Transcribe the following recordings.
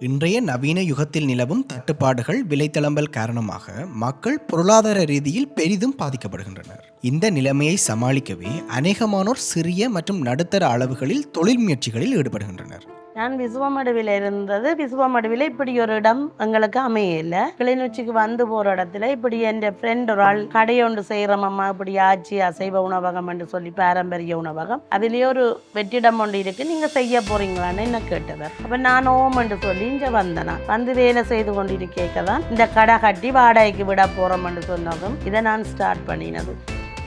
இன்றைய நவீன யுகத்தில் நிலவும் தட்டுப்பாடுகள் விலைத்தளம்பல் காரணமாக மக்கள் பொருளாதார ரீதியில் பெரிதும் பாதிக்கப்படுகின்றனர். இந்த நிலைமையை சமாளிக்கவே அநேகமானோர் சிறிய மற்றும் நடுத்தர அளவுகளில் தொழில் முயற்சிகளில் ஈடுபடுகின்றனர். நான் விசுவமடுவில் இருந்தது. விசுவமடுவில் இப்படி ஒரு இடம் எங்களுக்கு அமையல. கிளிநொச்சிக்கு வந்து போகிற இடத்துல இப்படி என் ஃப்ரெண்ட் ஒரு ஆள் கடையொண்டு செய்கிறோமம்மா இப்படி ஆச்சி அசைவ உணவகம் என்று சொல்லி பாரம்பரிய உணவகம். அதுலேயே ஒரு வெற்றிடம் ஒன்று இருக்கு. நீங்கள் செய்ய போறீங்களான்னு என்ன கேட்டவர். அப்போ நான் ஓம் என்று சொல்லி இங்கே வந்தனா. வந்து வேலை செய்து கொண்டிருக்கேக்க தான் இந்த கடை கட்டி வாடகைக்கு விட போகிறோம்னு சொன்னதும் இதை நான் ஸ்டார்ட் பண்ணினது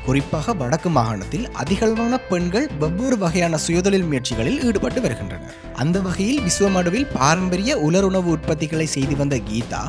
குறிப்பாக வடக்கு மாகாணத்தில் அதிகளவான பெண்கள் வெவ்வேறு வகையான சுயதொழில் முயற்சிகளில் ஈடுபட்டு வருகின்றனர். அந்த வகையில் விஸ்வமடுவில் பாரம்பரிய உலருணவு உற்பத்திகளை செய்து வந்த கீதா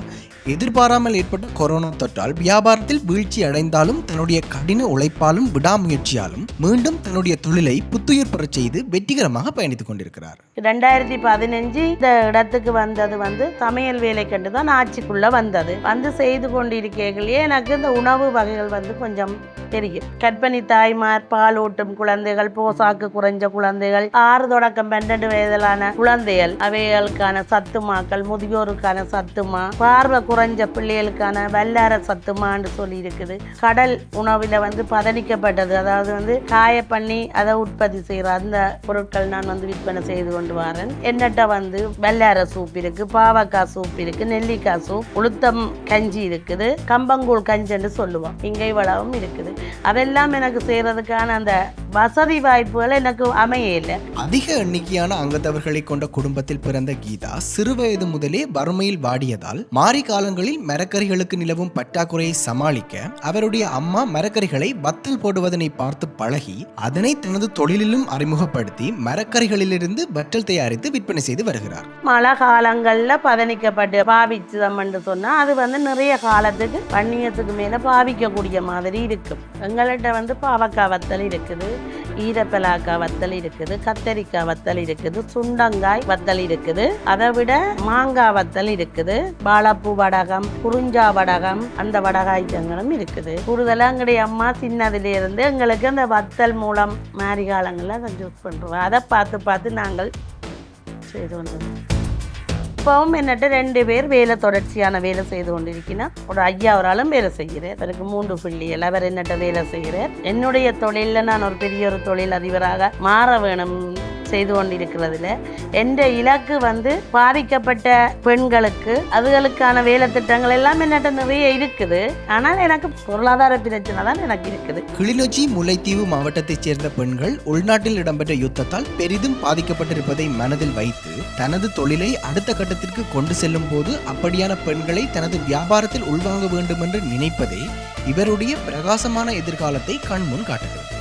எதிர்பாராமல் ஏற்பட்ட கொரோனா தொற்றால் வியாபாரத்தில் வீழ்ச்சி அடைந்தாலும் தன்னுடைய கடின உழைப்பாலும் விடாமுயற்சியாலும் மீண்டும் தன்னுடைய தொழிலை புத்துயிர் பெறச் செய்து வெற்றிகரமாக பயணித்துக் கொண்டிருக்கிறார். ரெண்டாயிரத்தி பதினஞ்சு இந்த இடத்துக்கு வந்தது வந்து சமையல் வேலை கண்டு தான் ஆட்சிக்குள்ளே வந்தது. வந்து செய்து கொண்டிருக்கைகளே எனக்கு இந்த உணவு வகைகள் வந்து கொஞ்சம் தெரியும். கர்ப்பிணி தாய்மார் பாலூட்டும் குழந்தைகள் போசாக்கு குறைஞ்ச குழந்தைகள் ஆறு தொடக்கம் பன்னெண்டு வயதிலான குழந்தைகள் அவைகளுக்கான சத்துமாக்கள் முதியோருக்கான சத்துமா பார்வை குறைஞ்ச பிள்ளைகளுக்கான வல்லார சத்துமான்னு சொல்லி இருக்குது. கடல் உணவில் வந்து பதனிக்கப்பட்டது. அதாவது வந்து காய பண்ணி அதை உற்பத்தி செய்கிற அந்த பொருட்கள் நான் வந்து விற்பனை செய்து கொண்டு வரேன் என்னட்ட வந்து வெள்ளார சூப் இருக்கு பாவக்காய் சூப் இருக்கு நெல்லிக்காய் சூப் உளுத்தம் கஞ்சி இருக்குது கம்பங்கூழ் கஞ்சின்னு சொல்லுவோம். இங்கை வளவும் இருக்குது. அதெல்லாம் எனக்கு செய்கிறதுக்கான அந்த வசதி வாய்ப்புகள் எனக்கு அமையல. அதிக எண்ணிக்கையான அங்கத்தவர்களை கொண்ட குடும்பத்தில் பிறந்த கீதா சிறுவயது முதலே வறுமையில் வாடியதால் மாரி காலங்களில் மரக்கறிகளுக்கு நிலவும் பற்றாக்குறையை சமாளிக்க அவருடைய அம்மா மரக்கறிகளை வத்தல் போடுவதனை பார்த்து பழகி அதனை தனது தொழிலிலும் அறிமுகப்படுத்தி மரக்கறிகளிலிருந்து வற்றல் தயாரித்து விற்பனை செய்து வருகிறார். மழை காலங்களில் பதனிக்கப்பட்டு பாவிச்சதம்னு சொன்னால் அது வந்து நிறைய காலத்துக்கு வன்னியத்துக்கு மேலே பாவிக்கக்கூடிய மாதிரி இருக்கும். எங்கள்கிட்ட வந்து பாவக்காய் வத்தல் இருக்குது. ஈரப்பலாக்காய் வத்தல் இருக்குது கத்தரிக்காய் வத்தல் இருக்குது சுண்டங்காய் வத்தல் இருக்குது. அதை விட மாங்காய் வத்தல் இருக்குது. வாழைப்பூ வடகம் குறிஞ்சா வடகம் அந்த வடக ஐட்டங்களும் இருக்குது. கூடுதலாக எங்களுடைய அம்மா சின்னதுல இருந்து எங்களுக்கு அந்த வத்தல் மூலம் மாரி காலங்களில் அதை யூஸ் பண்ணுறோம் அதை பார்த்து பார்த்து நாங்கள் செய்து வந்தோம். இப்போவும் என்னட்ட ரெண்டு பேர் வேலை தொடர்ச்சியான வேலை செய்து கொண்டிருக்கிறேன் ஒரு ஐயா ஒரு ஆளும் வேலை செய்கிறேன். எனக்கு மூன்று பிள்ளைகள் அவர் என்னட்ட வேலை செய்கிறார். என்னுடைய தொழிலில் நான் ஒரு பெரிய ஒரு தொழில் அதிபராக மாற வேணும் செய்து கொண்டிருக்கிறதுல என்ற இலக்கு வந்து பாதிக்கப்பட்ட பெண்களுக்கு அதுகளுக்கான வேலை திட்டங்கள் எல்லாம் என்னட்ட நிறைய இருக்குது. ஆனால் எனக்கு பொருளாதார பிரச்சனை தான் எனக்கு இருக்குது. கிளிநொச்சி முல்லைத்தீவு மாவட்டத்தைச் சேர்ந்த பெண்கள் உள்நாட்டில் இடம்பெற்ற யுத்தத்தால் பெரிதும் பாதிக்கப்பட்டிருப்பதை மனதில் வைத்து தனது தொழிலை அடுத்த கட்டத்திற்கு கொண்டு செல்லும் போது அப்படியான பெண்களை தனது வியாபாரத்தில் உள்வாங்க வேண்டும் என்று நினைப்பதே இவருடைய பிரகாசமான எதிர்காலத்தை கண்முன் காட்டுகிறது.